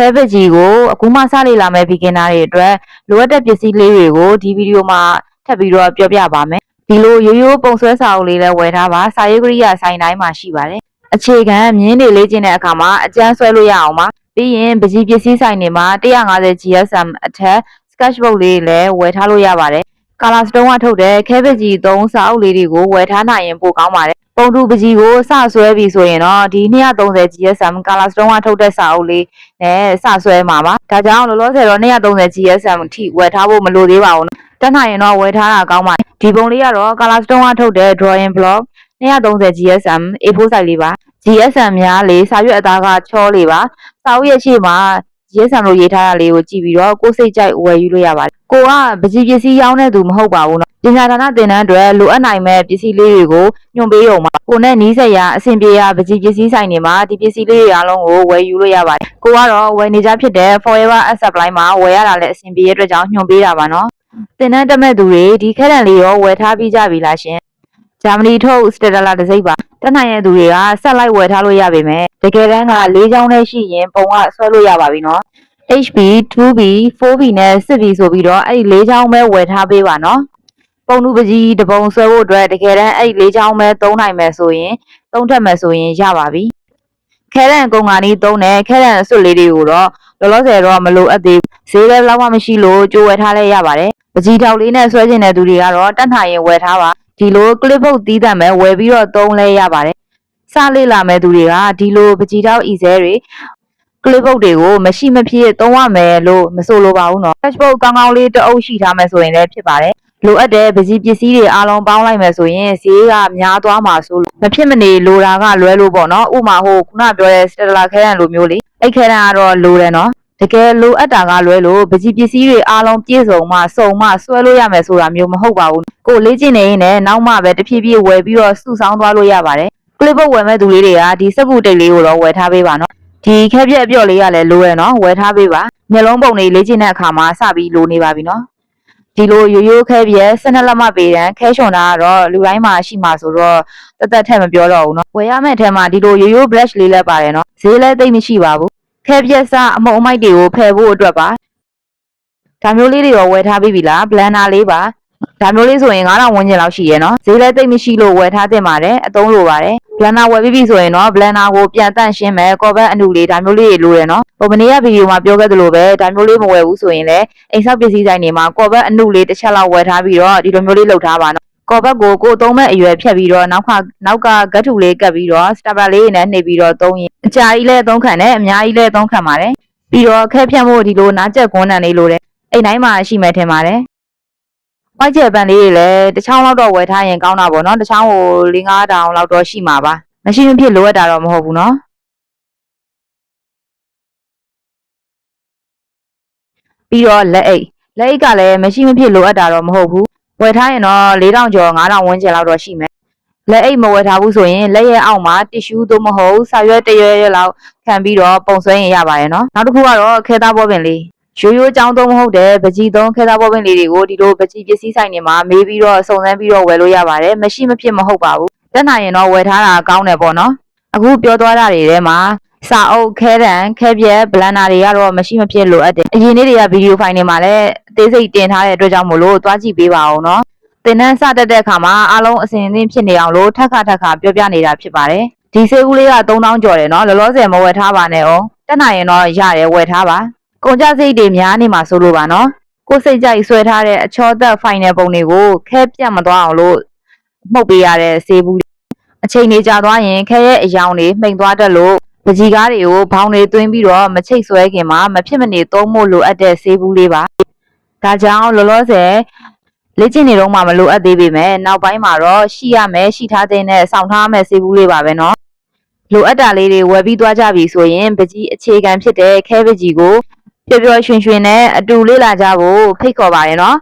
ခဲပကြီးကိုအခုမှစလေလာမယ့် beginner တွေအတွက်လိုအပ်တဲ့ပစ္စည်းလေးတွေကိုဒီဗီဒီယိုမှာထပ်ပြီးတော့ပြောပြပါမယ်ဒီလိုရိုးရိုးပုံဆွဲစာအုပ်လေးလည်းဝယ်ထားပါစာရေးကရိယာဆိုင်တိုင်းမှာရှိပါတယ်အခြေခံမြင်းတွေလေ့ကျင့်တဲ့အခါမှာအကျန်းဆွဲလို့ရအောင်ပါပြီးရင်ပကြီးပစ္စည်းဆိုင်တွေမှာ 150 GSM အထက် sketchbook လေးတွေလည်းဝယ်ထားလို့ရပါတယ် color stone ကထုတ်တဲ့ခဲပကြီးသုံးစာအုပ်လေးတွေကိုဝယ်ထားနိုင်ရင်ပိုကောင်းပါတယ် ပုံတူပကြီးကိုစဆွဲပြီဆိုရင်တော့ဒီ230 GSM color stone ကထုတ်တဲ့စာအုပ်လေးနဲ့စဆွဲမှာပါဒါကြောင့်လောလောဆယ်တော့230 GSM အထိဝယ်ထားဖို့မလိုသေးပါဘူးနော်တက်နိုင်ရင်တော့ဝယ်ထားတာကောင်းပါတယ်ဒီပုံလေးကတော့ color stone ကထုတ်တဲ့ drawing block 230 GSM A4 size လေးပါ GSM များလေစာရွက်အသားကချောလေးပါစာအုပ်ရဲ့ရှေ့မှာ GSM လို့ရေးထားတာလေးကိုကြည့်ပြီးတော့ကိုယ်စိတ်ကြိုက်ဝယ်ယူလို့ရပါတယ်ကိုကပစ္စည်းပစ္စည်းရောင်းတဲ့သူမဟုတ်ပါဘူးနော် ပညာဒါနသင်တန်းအတွက်လိုအပ်နိုင်မဲ့ပစ္စည်းလေးတွေကိုညွှန်ပေးရုံပါကိုနဲ့နီးစက်ရာအဆင်ပြေရာပစ္စည်းပစ္စည်းဆိုင်တွေမှာဒီပစ္စည်းလေးတွေအားလုံးကိုဝယ်ယူလို့ရပါတယ်ကိုကတော့ဝယ်နေကြဖြစ်တဲ့ Forever App Supply မှာဝယ်ရတာလည်းအဆင်ပြေတဲ့အတွက်ကြောင့်ညွှန်ပေးတာပါနော်သင်တန်းတက်မဲ့သူတွေဒီခက်တန်လေးရောဝယ်ထားပြီးကြပြီလားရှင်ဂျာမနီထုတ်စတက်လာတစ်စိမ့်ပါတက်နိုင်တဲ့သူတွေကဆက်လိုက်ဝယ်ထားလို့ရပါမယ်တကယ်တမ်းက၄ချောင်းနဲ့ရှိရင်ပုံကဆွဲလို့ရပါပြီနော် HB 2B 4B နဲ့ 6B ဆိုပြီးတော့အဲ့ဒီ၄ချောင်းပဲဝယ်ထားပေးပါနော် ပုံတူပကြီးတစ်ပုံဆွဲဖို့အတွက်တကယ်တမ်းအဲ့ဒီ၄ချောင်းပဲသုံးနိုင်မယ်ဆိုရင်သုံးထက်မယ်ဆိုရင်ရပါပြီခဲရန်ကုံကနီးသုံးတဲ့ခဲရန်အစွတ်လေးတွေကိုတော့လောလောဆယ်တော့မလိုအပ်သေးဘူးဈေးလည်းလောက်မှမရှိလို့ကြိုးဝယ်ထားလဲရပါတယ်ပကြီးထောက်လေးနဲ့ဆွဲကျင်တဲ့သူတွေကတော့တတ်နိုင်ရင်ဝယ်ထားပါဒီလို clip ပုတ်တီးတတ်မယ်ဝယ်ပြီးတော့သုံးလဲရပါတယ်စလေးလာမဲ့သူတွေကဒီလိုပကြီးထောက်ဤစဲတွေ clip ပုတ်တွေကိုမရှိမဖြစ်သုံးရမယ်လို့မဆိုလိုပါဘူးเนาะ touch book ကောင်းကောင်းလေးတစ်အုပ်ရှိထားမယ်ဆိုရင်လည်းဖြစ်ပါတယ် လိုအပ်တဲ့ပစ္စည်းပစ္စည်းတွေအားလုံးပေါင်းလိုက်မယ်ဆိုရင်ဈေးကများသွားမှာဆိုလို့မဖြစ်မနေလိုတာကလွဲလို့ပေါ့နော်ဥမာဟိုခုနပြောတဲ့ Stella ခဲရန်လိုမျိုးလေအဲ့ခဲရန်ကတော့လိုတယ်နော်တကယ်လိုအပ်တာကလွဲလို့ပစ္စည်းပစ္စည်းတွေအားလုံးပြည့်စုံမှစုံမှဆွဲလို့ရမယ်ဆိုတာမျိုးမဟုတ်ပါဘူးကိုလေ့ကျင့်နေရင်လည်းနောက်မှပဲတဖြည်းဖြည်းဝယ်ပြီးတော့စုဆောင်းသွားလို့ရပါတယ် clip ပုတ်ဝယ်မဲ့သူလေးတွေကဒီစက်ကူတိတ်လေးကိုတော့ဝယ်ထားပေးပါနော်ဒီခဲပြက်အပြော့လေးကလည်းလိုရယ်နော်ဝယ်ထားပေးပါမျက်လုံးပုံလေးလေ့ကျင့်တဲ့အခါမှာစပြီးလိုနေပါပြီနော် ဒီလိုရိုးရိုးခဲပြက်12လက်မပေးတန်းခဲချွန်တာကတော့လူတိုင်းမှာရှိမှာဆိုတော့တသက်ထက်မပြောတော့ဘူးနော်ဝယ်ရမယ့်အထက်မှာဒီလိုရိုးရိုး brush လေးလည်းပါတယ်နော်ဈေးလည်းသိမ့်မရှိပါဘူးခဲပြက်စအမုံအမိုက်တွေကိုဖယ်ဖို့အတွက်ပါဒါမျိုးလေးတွေရောဝယ်ထားပြီးပြီလား blender လေးပါ ဒါမျိုးလေးဆိုရင်9000ဝန်းကျင်လောက်ရှိရဲ့နော်ဈေးလည်းသိမ့်မရှိလို့ဝယ်ထားတင်ပါတယ်အသုံးလိုပါတယ် blender ဝယ်ပြီးပြီဆိုရင်တော့ blender ကိုပြန်တန့်ရှင်းမယ်ကော်ဘက်အနုလေးဒါမျိုးလေးတွေလိုတယ်နော်ဟိုမနေ့ကဗီဒီယိုမှာပြောခဲ့သလိုပဲဒါမျိုးလေးမဝယ်ဘူးဆိုရင်လည်းအိမ်ဆောက်ပစ္စည်းဆိုင်တွေမှာကော်ဘက်အနုလေးတစ်ချက်လောက်ဝယ်ထားပြီးတော့ဒီလိုမျိုးလေးလုပ်ထားပါနော်ကော်ဘက်ကိုကိုယ်သုံးမဲ့အရွယ်ဖြတ်ပြီးတော့နောက်ကနောက်ကဂတ်ထုလေးကပ်ပြီးတော့စတာပါလေးနဲ့နှိပ်ပြီးတော့သုံးရင်အကြာကြီးလည်းသုံးခံတယ်အများကြီးလည်းသုံးခံပါတယ်ပြီးတော့ခဲဖြတ်ဖို့ဒီလိုနားကျက်ကွန်းတန်လေးလိုတယ်အိမ်တိုင်းမှာရှိမယ်ထင်ပါတယ် ဝိုက်ကျက်ပန်လေးတွေလည်းတစ်ချောင်းလောက်တော့ဝယ်ထားရင်ကောင်းတာပေါ့နော်တစ်ချောင်းကို၄၅တောင်လောက်တော့ရှိမှာပါမရှိမဖြစ်လိုအပ်တာတော့မဟုတ်ဘူးနော်ပြီးတော့လက်အိတ်လက်အိတ်ကလည်းမရှိမဖြစ်လိုအပ်တာတော့မဟုတ်ဘူးဝယ်ထားရင်တော့၄တောင်ကျော်၅တောင်ဝန်းကျင်လောက်တော့ရှိမယ်လက်အိတ်မဝယ်ထားဘူးဆိုရင်လက်ရဲ့အောက်မှာတစ်ရှူးသို့မဟုတ်စာရွက်တစ်ရွက်ရွက်လောက်ခံပြီးတော့ပုံဆွဲရင်ရပါတယ်နော်နောက်တစ်ခုကတော့ခဲသားဘောပင်လေး ရိုးရိုးចောင်းသုံးမဟုတ်တဲ့ပကြီးသုံးခဲသားဘောပင်လေးတွေကိုဒီလိုပကြီးပစ္စည်းဆိုင်တွေမှာမေးပြီးတော့စုံစမ်းပြီးတော့ဝယ်လို့ရပါတယ်မရှိမဖြစ်မဟုတ်ပါဘူးတက်နိုင်ရင်တော့ဝယ်ထားတာကောင်းတယ်ပေါ့နော်အခုပြောသွားတာတွေထဲမှာစာအုပ်ခဲတံခဲပြက်ဘလန်နာတွေကတော့မရှိမဖြစ်လိုအပ်တယ်အရင်နေ့တွေကဗီဒီယိုဖိုင်တွေမှာလည်းအသေးစိတ်တင်ထားတဲ့အတွက်ကြောင့်မို့လို့သွားကြည့်ပေးပါအောင်နော်သင်တန်းစတက်တဲ့အခါမှာအားလုံးအစဉ်အသင့်ဖြစ်နေအောင်လို့ထပ်ခါထပ်ခါပြောပြနေတာဖြစ်ပါတယ်ဒီဆေးဦးလေးက3000ကျော်တယ်နော်လောလောဆယ်မဝယ်ထားပါနဲ့အောင်တက်နိုင်ရင်တော့ရတယ်ဝယ်ထားပါ ကုန်ကြစိတ်တွေများနေမှာဆိုလို့ပါနော်ကိုယ်စိတ်ကြိုက်ဆွဲထားတဲ့အချောသက်ဖိုင်နယ်ပုံတွေကိုခဲပြတ်မသွားအောင်လို့မှုတ်ပေးရတဲ့ဆေးဘူးလေးအချိန်နေကြာသွားရင်ခဲရဲ့အယောင်တွေမှိန်သွားတတ်လို့ပကြီးကားတွေကိုဘောင်းတွေသွင်းပြီးတော့မချိတ်ဆွဲခင်မှာမဖြစ်မနေသုံးဖို့လိုအပ်တဲ့ဆေးဘူးလေးပါဒါကြောင့်လောလောဆယ်လေ့ကျင့်နေတော့မှမလိုအပ်သေးပေမဲ့နောက်ပိုင်းမှာတော့ရှိရမယ်ရှိထားတဲ့နဲ့စောင့်ထားမယ်ဆေးဘူးလေးပါပဲနော်လိုအပ်တာလေးတွေဝယ်ပြီးသွားကြပြီဆိုရင်ပကြီးအခြေခံဖြစ်တဲ့ခဲပကြီးကို ပျော်ပျော်ရွှင်ရွှင်နဲ့အတူလေ့လာကြဖို့ဖိတ်ခေါ်ပါတယ်နော်